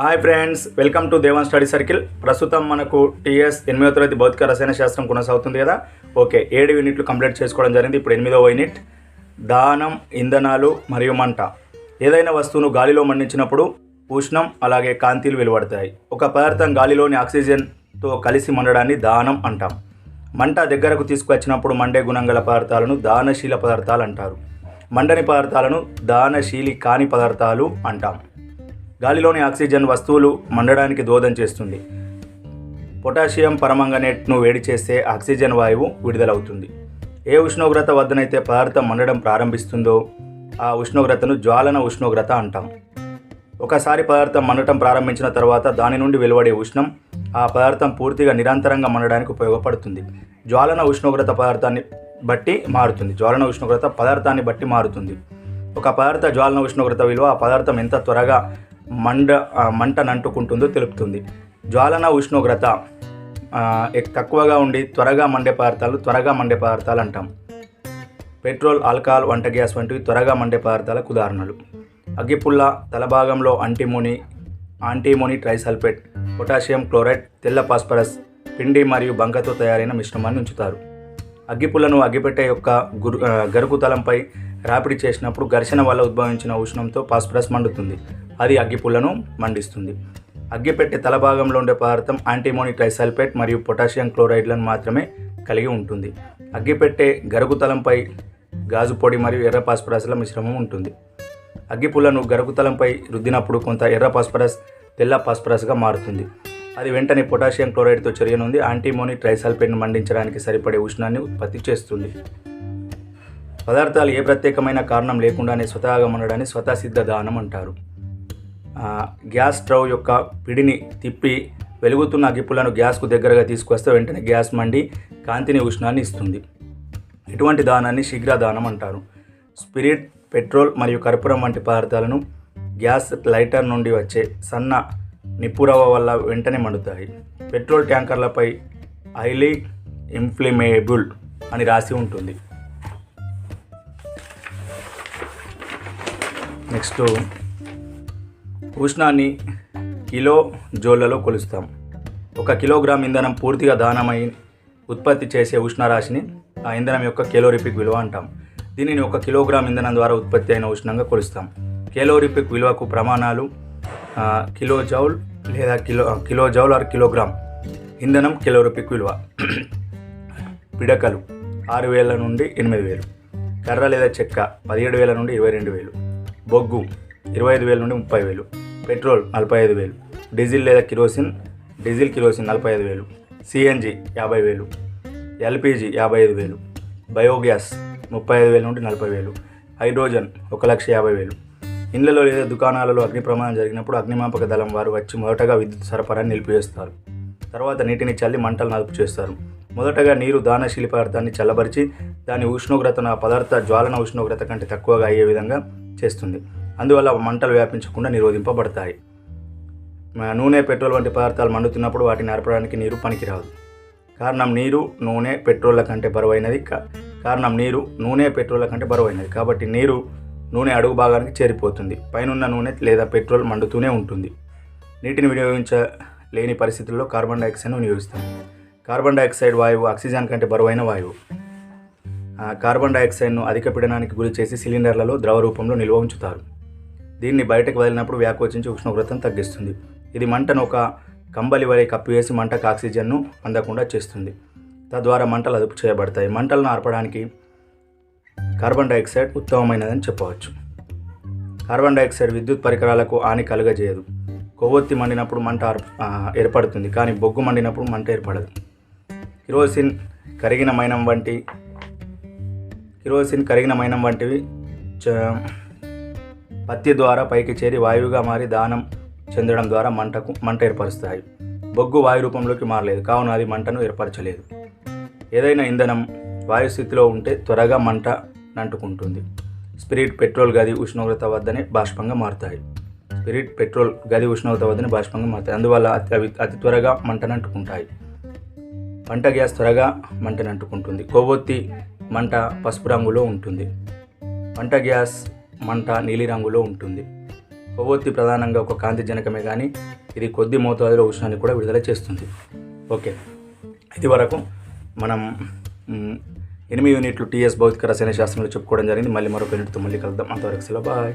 Hi friends welcome to Devan study circle ప్రస్తుతం మనకు TS ఎనిమిదో తరగతి భౌతిక రసాయన శాస్త్రం కొనసాగుతుంది కదా? ఓకే ఏడు యూనిట్లు కంప్లీట్ చేసుకోవడం జరిగింది. ఇప్పుడు ఎనిమిదవ యూనిట్. దానం ఇంధనాలు మరియు మంట. ఏదైనా వస్తువును గాలిలో మండించినప్పుడు ఉష్ణం అలాగే కాంతిలు వెలువడతాయి. ఒక పదార్థం గాలిలోని ఆక్సిజన్తో కలిసి మండడాన్ని దానం అంటాం. మంట దగ్గరకు తీసుకువచ్చినప్పుడు మండే గుణం గల పదార్థాలను దానశీల పదార్థాలు అంటారు. మండని పదార్థాలను దానశీలి కాని పదార్థాలు అంటాం. గాలిలోని ఆక్సిజన్ వస్తువులు మండడానికి దోదం చేస్తుంది. పొటాషియం పరమంగనేట్ను వేడి చేస్తే ఆక్సిజన్ వాయువు విడుదలవుతుంది. ఏ ఉష్ణోగ్రత వద్దనైతే పదార్థం మండడం ప్రారంభిస్తుందో ఆ ఉష్ణోగ్రతను జ్వాలన ఉష్ణోగ్రత అంటాం. ఒకసారి పదార్థం మండటం ప్రారంభించిన తర్వాత దాని నుండి వెలువడే ఉష్ణం ఆ పదార్థం పూర్తిగా నిరంతరంగా మండడానికి ఉపయోగపడుతుంది. జ్వాలన ఉష్ణోగ్రత పదార్థాన్ని బట్టి మారుతుంది. జ్వాలన ఉష్ణోగ్రత పదార్థాన్ని బట్టి మారుతుంది. ఒక పదార్థ జ్వాలన ఉష్ణోగ్రత విలువ ఆ పదార్థం ఎంత త్వరగా మండ మంటనంటుకుంటుందో తెలుపుతుంది. జ్వాలన ఉష్ణోగ్రత తక్కువగా ఉండి త్వరగా మండే పదార్థాలు త్వరగా మండే పదార్థాలు అంటాం. పెట్రోల్ ఆల్కహాల్ వంట గ్యాస్ వంటివి త్వరగా మండే పదార్థాలకు ఉదాహరణలు. అగ్గిపుల్ల తలభాగంలో antimony antimony trisulphate potassium chloride తెల్ల ఫాస్ఫరస్ పిండి మరియు బంకతో తయారైన మిశ్రమాన్ని ఉంచుతారు. అగ్గిపుల్లను అగ్గిపెట్టె యొక్క గురు గరుకు తలంపై రాపిడి చేసినప్పుడు ఘర్షణ వల్ల ఉద్భవించిన ఉష్ణంతో ఫాస్ఫరస్ మండుతుంది. అది అగ్గిపుల్లను మండిస్తుంది. అగ్గిపెట్టె తల భాగంలో ఉండే పదార్థం యాంటీమోని ట్రైసల్ఫేట్ మరియు పొటాషియం క్లోరైడ్లను మాత్రమే కలిగి ఉంటుంది. అగ్గిపెట్టె గరుగుతలంపై గాజు పొడి మరియు ఎర్ర ఫాస్ఫరస్ల మిశ్రమం ఉంటుంది. అగ్గిపుల్లను గరుగుతలంపై రుద్దినప్పుడు కొంత ఎర్ర ఫాస్ఫరస్ తెల్ల ఫాస్ఫరస్గా మారుతుంది. అది వెంటనే పొటాషియం క్లోరైడ్తో చర్యనుంది. యాంటీమోని ట్రైసల్ఫేట్ను మండించడానికి సరిపడే ఉష్ణాన్ని ఉత్పత్తి చేస్తుంది. పదార్థాలు ఏ ప్రత్యేకమైన కారణం లేకుండానే స్వతహాగా మండడాన్ని స్వతసిద్ధ దానం అంటారు. గ్యాస్ స్టవ్ యొక్క పిడిని తిప్పి వెలుగుతున్న అగ్గిపుల్లను గ్యాస్కు దగ్గరగా తీసుకొస్తే వెంటనే గ్యాస్ మండి కాంతిని ఉష్ణాన్ని ఇస్తుంది. ఇటువంటి దానాన్ని శీఘ్ర దానం అంటారు. స్పిరిట్ పెట్రోల్ మరియు కర్పూరం వంటి పదార్థాలను గ్యాస్ లైటర్ నుండి వచ్చే సన్న నిప్పురవ వల్ల వెంటనే మండుతాయి. పెట్రోల్ ట్యాంకర్లపై హైలీ ఇన్ఫ్లమేబుల్ అని రాసి ఉంటుంది. నెక్స్ట్ ఉష్ణాన్ని కిలో జోళ్ళలో కొలుస్తాం. ఒక కిలోగ్రామ్ ఇంధనం పూర్తిగా దానమై ఉత్పత్తి చేసే ఉష్ణరాశిని ఆ ఇంధనం యొక్క కెలోరిపిక్ విలువ అంటాం. దీనిని ఒక కిలోగ్రామ్ ఇంధనం ద్వారా ఉత్పత్తి అయిన ఉష్ణంగా కొలుస్తాం. కెలోరిపిక్ విలువకు ప్రమాణాలు కిలో జౌల్ లేదా kilo kilo joule or kilogram ఇంధనం కెలోరిపిక్ విలువ. పిడకలు ఆరు వేల నుండి ఎనిమిది వేలు. కర్ర లేదా చెక్క పదిహేడు వేల నుండి ఇరవై రెండు వేలు. బొగ్గు ఇరవై ఐదు వేల నుండి ముప్పై వేలు. పెట్రోల్ నలభై ఐదు వేలు డీజిల్ లేదా కిరోసిన్ డీజిల్ కిరోసిన్ నలభై ఐదు వేలు సిఎన్జి యాభై వేలు ఎల్పిజి యాభై ఐదు వేలు బయోగ్యాస్ ముప్పై ఐదు వేల నుండి నలభై వేలు హైడ్రోజన్ ఒక లక్ష యాభై వేలు. ఇండ్లలో లేదా దుకాణాలలో అగ్ని ప్రమాదం జరిగినప్పుడు అగ్నిమాపక దళం వారు వచ్చి మొదటగా విద్యుత్ సరఫరాని నిలిపివేస్తారు. తర్వాత నీటిని చల్లి మంటలు నలుపు చేస్తారు. మొదటగా నీరు దానశీలి పదార్థాన్ని చల్లబరిచి దాని ఉష్ణోగ్రతను ఆ పదార్థ జ్వాలన ఉష్ణోగ్రత కంటే తక్కువగా అయ్యే విధంగా చేస్తుంది. అందువల్ల మంటలు వ్యాపించకుండా నిరోధింపబడతాయి. నూనె పెట్రోల్ వంటి పదార్థాలు మండుతున్నప్పుడు వాటిని నరపడానికి నీరు పనికిరాదు. కారణం నీరు నూనె పెట్రోల్ల కంటే బరువైనది కారణం నీరు నూనె పెట్రోల్ల కంటే బరువైనది. కాబట్టి నీరు నూనె అడుగు భాగానికి చేరిపోతుంది. పైనున్న నూనె లేదా పెట్రోల్ మండుతూనే ఉంటుంది. నీటిని వినియోగించలేని పరిస్థితుల్లో కార్బన్ డైఆక్సైడ్ను వినియోగిస్తాం. కార్బన్ డైఆక్సైడ్ వాయువు ఆక్సిజన్ కంటే బరువైన వాయువు. కార్బన్ డైఆక్సైడ్ను అధిక పీడనానికి గురి చేసి సిలిండర్లలో ద్రవ రూపంలో నిల్వ ఉంచుతారు. దీన్ని బయటకు వదిలినప్పుడు వ్యాకోచించి ఉష్ణోగ్రతను తగ్గిస్తుంది. ఇది మంటను ఒక కంబలి వలె కప్పివేసి మంటకు ఆక్సిజన్ను అందకుండా చేస్తుంది. తద్వారా మంటలు అదుపు చేయబడతాయి. మంటలను ఆర్పడానికి కార్బన్ డైఆక్సైడ్ ఉత్తమమైనదని చెప్పవచ్చు. కార్బన్ డైఆక్సైడ్ విద్యుత్ పరికరాలకు హాని కలుగజేయదు. కొవ్వొత్తి మండినప్పుడు మంట ఏర్పడుతుంది. కానీ బొగ్గు మండినప్పుడు మంట ఏర్పడదు. కిరోసిన్ కరిగిన మైనం వంటి కిరోసిన్ కరిగిన మైనం వంటివి చ- పత్తి ద్వారా పైకి చేరి వాయువుగా మారి దానం చెందడం ద్వారా మంటకు మంట ఏర్పరుస్తాయి. బొగ్గు వాయు రూపంలోకి మారలేదు. కావున అది మంటను ఏర్పరచలేదు. ఏదైనా ఇంధనం వాయు స్థితిలో ఉంటే త్వరగా మంట నంటుకుంటుంది. స్పిరిట్ పెట్రోల్ గది ఉష్ణోగ్రత వద్దనే బాష్పంగా మారుతాయి. స్పిరిట్ పెట్రోల్ గది ఉష్ణోగ్రత వద్దనే బాష్పంగా మారుతాయి. అందువల్ల అతి అవి అతి త్వరగా మంటనంటుకుంటాయి వంట గ్యాస్ త్వరగా మంటనంటుకుంటుంది కొవ్వొత్తి మంట పసుపు రంగులో ఉంటుంది. వంట గ్యాస్ మంట నీలిరంగులో ఉంటుంది. కొవ్వొత్తి ప్రధానంగా ఒక కాంతి జనకమే కానీ ఇది కొద్ది మోతాదులో ఉష్ణాన్ని కూడా విడుదల చేస్తుంది. ఓకే. ఇది వరకు మనం ఎనిమిది యూనిట్లు టీఎస్ భౌతిక రసాయన శాస్త్రంలో చెప్పుకోవడం జరిగింది. మళ్ళీ మరొక యూనిట్తో మళ్ళీ కలుద్దాం. అంతవరకు సెలవు. బాయ్.